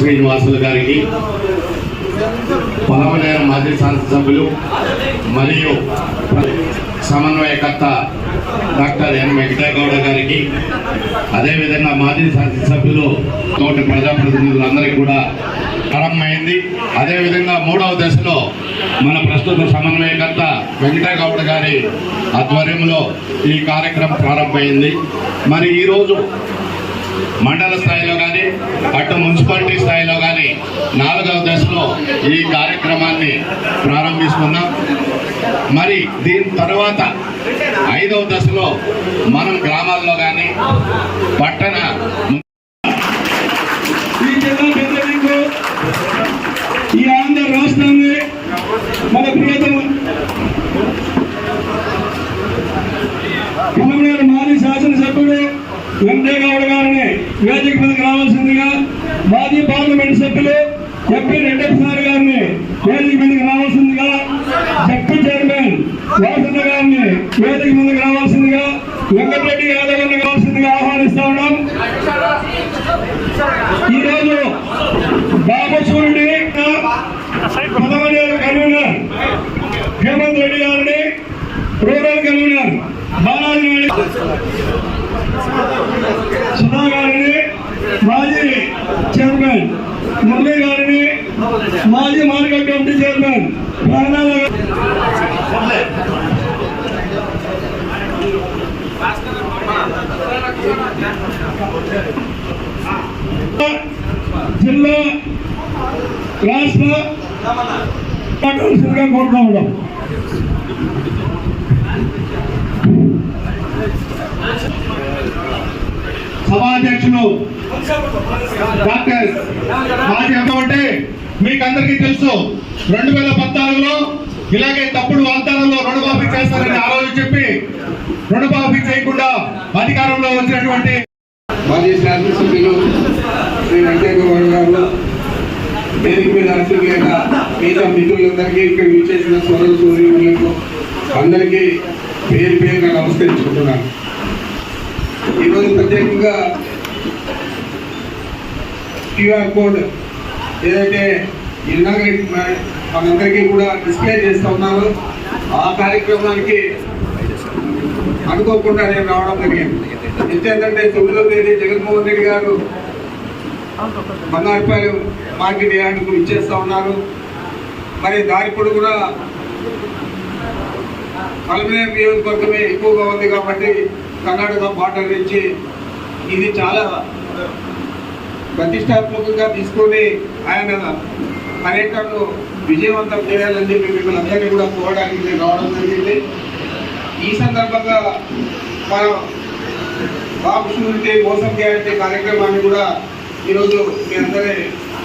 శ్రీనివాసులు గారికి పొలమనేర మాజీ శాసనసభ్యులు మరియు సమన్వయకర్త డాక్టర్ ఎన్ వెంకటేగౌడ గారికి అదేవిధంగా మాజీ శాసనసభ్యులు తోటి ప్రజాప్రతినిధులందరికీ కూడా ప్రారంభమైంది. అదేవిధంగా మూడవ దశలో మన ప్రస్తుత సమన్వయకర్త వెంకటేగౌడ గారి ఆధ్వర్యంలో ఈ కార్యక్రమం ప్రారంభమైంది. మరి ఈరోజు మండల స్థాయిలో కానీ అటు మున్సిపాలిటీ స్థాయిలో కానీ నాలుగవ దశలో ఈ కార్యక్రమాన్ని ప్రారంభిస్తున్నాం. మరి దీని తర్వాత ఐదవ దశలో మనం గ్రామాల్లో కానీ పట్టణ ఈ ఆంధ్ర రాష్ట్రాన్ని మన ప్రియతమ కమలనేరు మాజీ శాసనసభ్యుడు వెంకటేగౌడ గారిని వేదిక మీదకి రావాల్సిందిగా మాజీ పార్లమెంట్ సభ్యులు ఎంపీ రెడ్డప్ప సార్ గారిని వేదిక మీదకి రావాల్సిందిగా జడ్పీ చైర్మన్ వాసన్న గారిని వేదిక మీదకి రావాల్సిందిగా వెంకటరెడ్డి యాదవ్ గారిని రావాల్సిందిగా ఆహ్వానిస్తా ఉన్నాం. ఈరోజు బాబచూరుడి చూడండి పదమూడేళ్ళ కన్వీనర్ హేమంత్ రెడ్డి గారిని రూరల్ కన్వీనర్ బాలాజీ సుధా గారిని మాజీ చైర్మన్ మురళీ గారిని మాజీ మార్కెట్ కమిటీ చైర్మన్ ప్రాణాల జిల్లా రాష్ట్ర కోరుతా ఉన్నాం సభాధ్యక్షులు డాక్టర్ మాజీ అంటే మీకు అందరికీ తెలుసు రెండు వేల పద్నాలుగులో ఇలాగే తప్పుడు వాగ్దానంలో రుణమాఫీ చేస్తారని ఆ రోజు చెప్పి రుణమాఫీ చేయకుండా అధికారంలో వచ్చినటువంటి మాజీ శాసనసభ్యులు శ్రీ వెంకయ్య గారు వేదిక మీద అర్చకులేక మిగతా మిత్రులందరికీ ఇక్కడ విచ్చేసిన సోదర సోదరులకు అందరికీ పేరు పేరుగా నమస్కరించుకుంటున్నాను. ఈరోజు ప్రత్యేకంగా క్యూఆర్ కోడ్ ఏదైతే ఇన్నాగరేట్ మనందరికీ కూడా డిస్ప్లే చేస్తూ ఉన్నారు ఆ కార్యక్రమానికి అనుకోకుండా నేను రావడం జరిగింది. ఎంతేంటంటే తొమ్మిదో తేదీ జగన్మోహన్ రెడ్డి గారు బంగారుపాలెం మార్కెట్ యార్డుకు ఇచ్చేస్తా ఉన్నారు. మరి దారి కూడా కలమనే నియోజకవర్గమే ఎక్కువగా ఉంది కాబట్టి కర్ణాటక బార్డర్ నుంచి ఇది చాలా ప్రతిష్టాత్మకంగా తీసుకొని ఆయన పర్యటనను విజయవంతం చేయాలని చెప్పి మిమ్మల్ని అందరినీ కూడా కోరడానికి నేను రావడం జరిగింది. ఈ సందర్భంగా మన బాబు మోసం గ్యారంటీ కార్యక్రమాన్ని కూడా ఈరోజు మీ అందరి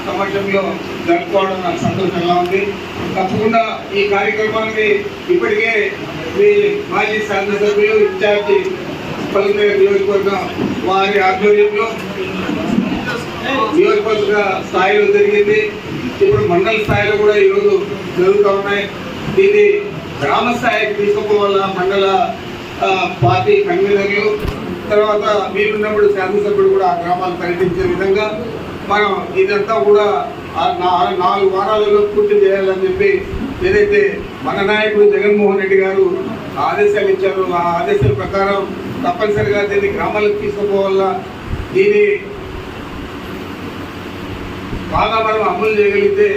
సమక్షంలో జరుపుకోవడం నాకు సంతోషంగా ఉంది. తప్పకుండా ఈ కార్యక్రమాన్ని ఇప్పటికే మీ మాజీ శాసనసభ్యులు ఇన్ఛార్జి పలువురు నియోజకవర్గం వారి ఆధ్వర్యంలో నియోజకవర్గ స్థాయిలో జరిగింది. ఇప్పుడు మండల స్థాయిలో కూడా ఈరోజు జరుగుతూ ఉన్నాయి. దీన్ని గ్రామ స్థాయికి తీసుకోవాల మండల పార్టీ కన్వీనర్లు? తర్వాత మీరున్నప్పుడు శాసనసభ్యులు కూడా ఆ గ్రామాలు పర్యటించే విధంగా మనం ఇదంతా కూడా నాలుగు వారాలలో పూర్తి చేయాలని చెప్పి ఏదైతే మన నాయకుడు జగన్మోహన్ రెడ్డి గారు ఆదేశాలు ఇచ్చారో ఆ ఆదేశాల ప్రకారం తప్పనిసరిగా దీన్ని గ్రామాలకు తీసుకుపోవాలా? దీన్ని బాగా మనం అమలు చేయగలిగితే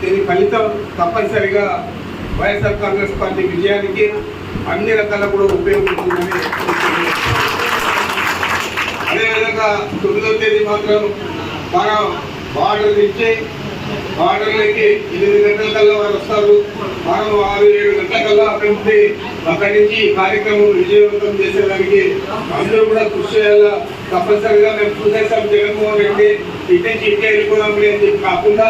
దీని ఫలితం తప్పనిసరిగా వైఎస్ఆర్ కాంగ్రెస్ పార్టీ విజయానికి అన్ని రకాల కూడా ఉపయోగపడుతుందని అదేవిధంగా తొమ్మిదో తేదీ మాత్రం మనం బార్డర్ నుంచి బార్డర్లకి ఎనిమిది గంటల కల్లా వారు వస్తారు. మనం ఆరు ఏడు గంటల కల్లా అక్కడి నుండి అక్కడి నుంచి ఈ కార్యక్రమం విజయవంతం చేసేదానికి అందరూ కూడా కృషి చేయాలా? తప్పనిసరిగా మేము చూసేస్తాం జగన్మోహన్ రెడ్డి ఇటు నుంచి ఇంటికి వెళ్ళిపోదాం అని చెప్పి కాకుండా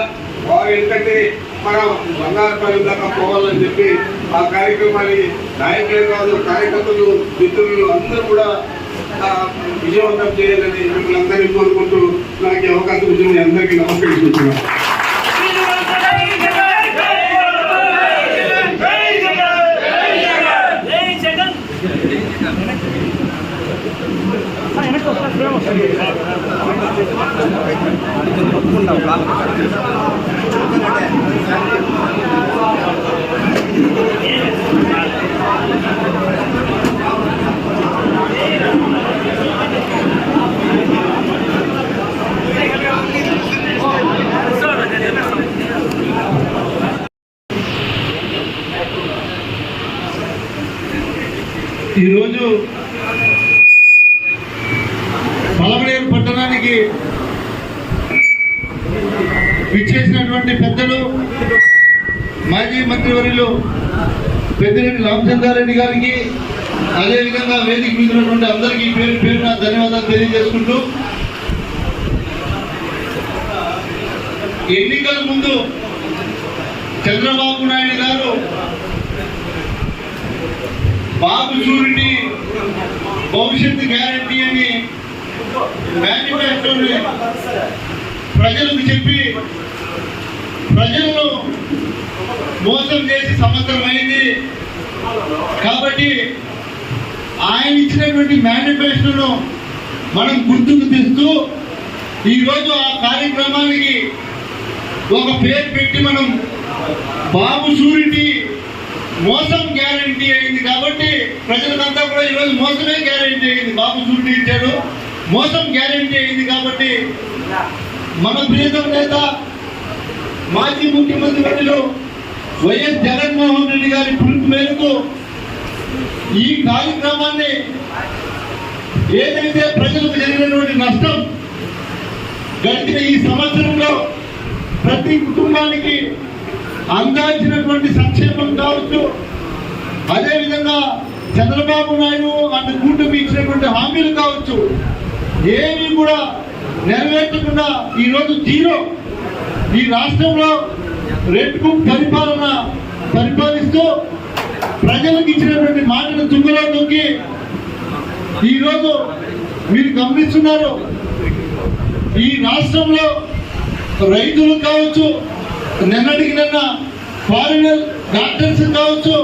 వారు ఎందుకంటే మనం బంగారుపల్లి దాకా పోవాలని చెప్పి ఆ కార్యక్రమాన్ని నాయకులే కాదు కార్యకర్తలు మిత్రులు అందరూ కూడా విజయవంతం చేయాలని మిమ్మల్ని అందరినీ కోరుకుంటూ నాకు అవకాశం ఇచ్చిన అందరికీ నమస్కరించుకుంటున్నాను ఈరోజు పలమనేరు పట్టణానికి విచ్చేసినటువంటి పెద్దలు మాజీ మంత్రివర్యులు పెద్దిరెడ్డి రామచంద్రారెడ్డి గారికి అదేవిధంగా వేదిక మీదున్నటువంటి అందరికీ పేరు పేరున ధన్యవాదాలు తెలియజేసుకుంటూ ఎన్నికల ముందు చంద్రబాబు నాయుడు గారు బాబు షూరిటీ భవిష్యత్తు గ్యారంటీ అని మేనిఫెస్టోని ప్రజలకు చెప్పి ప్రజలను మోసం చేసి సంవత్సరం అయింది కాబట్టి ఆయన ఇచ్చినటువంటి మేనిఫెస్టోను మనం గుర్తుకు తెస్తూ ఈరోజు ఆ కార్యక్రమానికి ఒక పేరు పెట్టి మనం బాబు షూరిటీ మోసం గ్యారంటీ అయింది కాబట్టి ప్రజలకంతా కూడా ఈరోజు మోసమే గ్యారంటీ అయింది. బాబు చూడు ఇచ్చాడు. మోసం గ్యారంటీ అయింది కాబట్టి మన ప్రియతమ నేత మాజీ ముఖ్యమంత్రి వర్యులు వైఎస్ జగన్మోహన్ రెడ్డి గారి పిలుపు మేరకు ఈ కార్యక్రమాన్ని ఏదైతే ప్రజలకు జరిగినటువంటి నష్టం గడిచిన ఈ సంవత్సరంలో ప్రతి కుటుంబానికి అందాల్సినటువంటి సంక్షేమం కావచ్చు. అదేవిధంగా చంద్రబాబు నాయుడు అంత కూటమి ఇచ్చినటువంటి హామీలు కావచ్చు. ఏమీ కూడా నెరవేర్చకుండా ఈరోజు జీరో. ఈ రాష్ట్రంలో రెడ్ పరిపాలన పరిపాలిస్తూ ప్రజలకు ఇచ్చినటువంటి మాటను తుంగలో తొక్కి ఈరోజు మీరు గమనిస్తున్నారు. ఈ రాష్ట్రంలో రైతులు కావచ్చు నిన్నటికి నిన్న ఫారినర్ డాక్టర్స్ కావచ్చు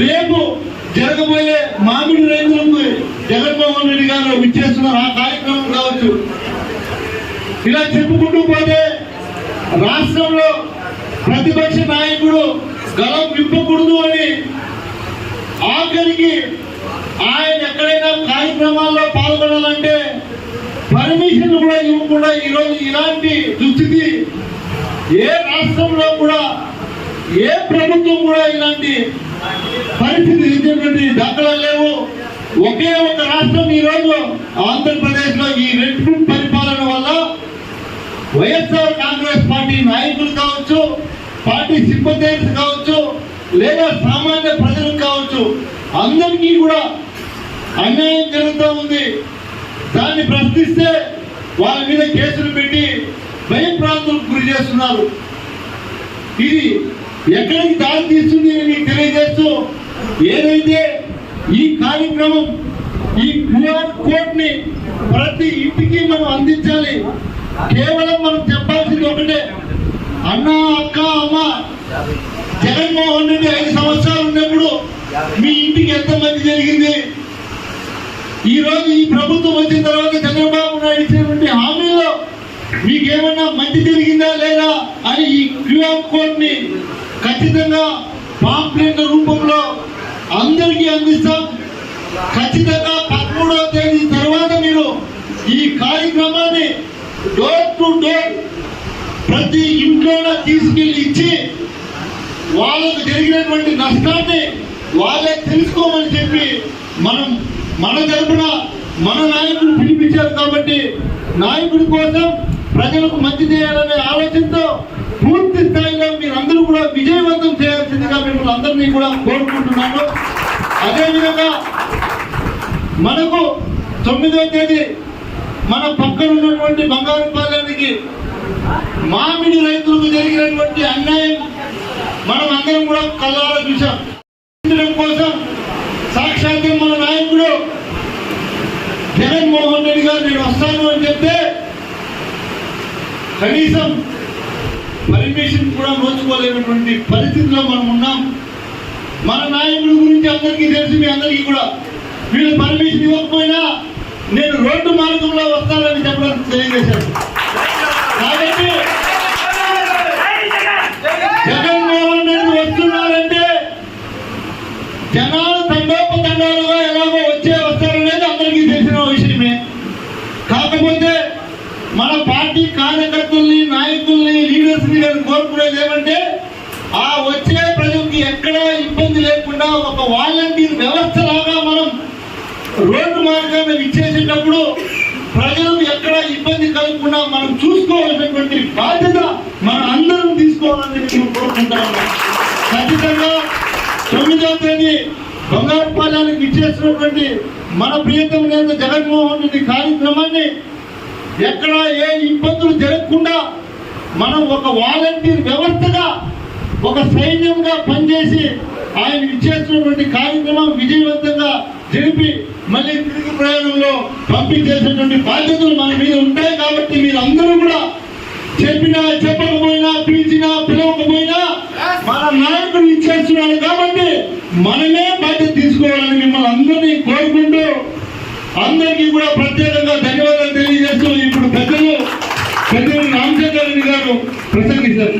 రేపు జరగబోయే మామిడి రైతులకు జగన్మోహన్ రెడ్డి గారు విచ్చేస్తున్నారు. ఆ కార్యక్రమం కావచ్చు. ఇలా చెప్పుకుంటూ పోతే రాష్ట్రంలో ప్రతిపక్ష నాయకుడు గలం విప్పకూడదు అని ఆఖరికి ఆయన ఎక్కడైనా కార్యక్రమాల్లో పాల్గొనాలంటే పర్మిషన్ కూడా ఇవ్వకుండా ఈరోజు ఇలాంటి దుస్థితి ఏ రాష్ట్రంలో కూడా ఏ ప్రభుత్వం కూడా ఇలాంటి పరిస్థితి ఇచ్చినటువంటి దాఖలాలు లేవు. ఒకే ఒక రాష్ట్రం ఈరోజు ఆంధ్రప్రదేశ్లో ఈ రెడ్ పరిపాలన వల్ల వైఎస్ఆర్ కాంగ్రెస్ పార్టీ నాయకులు కావచ్చు పార్టీ సింపథైజర్స్ కావచ్చు లేదా సామాన్య ప్రజలు కావచ్చు అందరికీ కూడా అన్యాయం జరుగుతూ ఉంది. దాన్ని ప్రశ్నిస్తే వాళ్ళ మీద కేసులు పెట్టి భయప్రాంతాలకు గురి చేస్తున్నారు. ఇది ఎక్కడికి దారి తీస్తుంది అని మీకు తెలియజేస్తూ ఏదైతే ఈ కార్యక్రమం ఈ క్యూఆర్ కోడ్ని ప్రతి ఇంటికి మనం అందించాలి కేవలం మనం చెప్పాల్సింది ఒకటే అన్న అక్క అమ్మ జగన్మోహన్ రెడ్డి ఐదు సంవత్సరాలు ఉన్నప్పుడు మీ ఇంటికి ఎంత మంది జరిగింది? ఈ రోజు ఈ ప్రభుత్వం వచ్చిన తర్వాత చంద్రబాబు నాయుడు ఇచ్చినటువంటి హామీలో మీకేమన్నా మంచి జరిగిందా లేదా అని ఈ క్యూఆర్ కోడ్ని ఖచ్చితంగా పాంప్లెట్ రూపంలో అందరికీ అందిస్తాం. ఖచ్చితంగా పదమూడవ తేదీ తర్వాత మీరు ఈ కార్యక్రమాన్ని డోర్ టు డోర్ ప్రతి ఇంట్లోనే తీసుకెళ్ళి ఇచ్చి వాళ్ళకు జరిగినటువంటి నష్టాన్ని వాళ్ళే తెలుసుకోమని చెప్పి మనం మన తరపున మన నాయకుడు పిలిపించారు కాబట్టి నాయకుడి కోసం ప్రజలకు మంచి చేయాలనే ఆలోచనతో పూర్తి స్థాయిలో మీరందరూ కూడా విజయవంతం చేయాల్సిందిగా మిమ్మల్ని అందరినీ కూడా కోరుకుంటున్నాను. అదేవిధంగా మనకు తొమ్మిదవ తేదీ మన పక్కన ఉన్నటువంటి బంగారుపాలెనికి మామిడి రైతులకు జరిగినటువంటి అన్యాయం మనం అందరం కూడా కళ్ళారా చూసాం కోసం సాక్షాత్తు మన నాయకుడు జగన్మోహన్ రెడ్డి గారు నేను వస్తాను అని చెప్తే కనీసం పర్మిషన్ కూడా నోచుకోలేనటువంటి పరిస్థితిలో మనం ఉన్నాం. మన నాయకుడి గురించి అందరికీ తెలుసు మీ అందరికీ కూడా. వీళ్ళు పర్మిషన్ ఇవ్వకపోయినా నేను రోడ్డు మార్గంలో వస్తానని చెప్పడం తెలియజేశాను. కాబట్టి జగన్మోహన్ రెడ్డి వస్తున్నారంటే జనాలు మన పార్టీ కార్యకర్తల్ని నాయకుల్ని లీడర్స్ని నేను కోరుకునేది ఏమంటే ఆ వచ్చే ప్రజలకి ఎక్కడా ఇబ్బంది లేకుండా ఒక వాలంటీర్ వ్యవస్థ లాగా రోడ్డు మార్గాన్ని ఇచ్చేసేటప్పుడు ప్రజలకు ఎక్కడ ఇబ్బంది కలగకుండా మనం చూసుకోవాల్సినటువంటి బాధ్యత మన అందరం తీసుకోవాలని మేము కోరుకుంటాము ఖచ్చితంగా తొమ్మిదవ తేదీ బంగారుపాలెనికి ఇచ్చేసినటువంటి మన ప్రియతమ నేత జగన్మోహన్ రెడ్డి కార్యక్రమాన్ని ఎక్కడ ఏ ఇబ్బందులు జరగకుండా మనం ఒక వాలంటీర్ వ్యవస్థగా ఒక సైన్యంగా పనిచేసి ఆయన ఇచ్చేసినటువంటి కార్యక్రమం విజయవంతంగా జరిపి మళ్ళీ తిరిగి ప్రయాణంలో పంపించేసినటువంటి బాధ్యతలు మన మీద ఉంటాయి కాబట్టి మీరు అందరూ కూడా చెప్పినా చెప్పకపోయినా పిలిచినా పిలవకపోయినా మన నాయకుడు ఇచ్చేస్తున్నాడు కాబట్టి మనమే బాధ్యత తీసుకోవాలని మిమ్మల్ని అందరినీ కోరుకుంటూ అందరికీ కూడా ప్రత్యేకంగా ధన్యవాదాలు తెలియజేస్తూ ఇప్పుడు పెద్దలు పెద్దలు రామచంద్రారెడ్డి గారు ప్రసంగిస్తారు.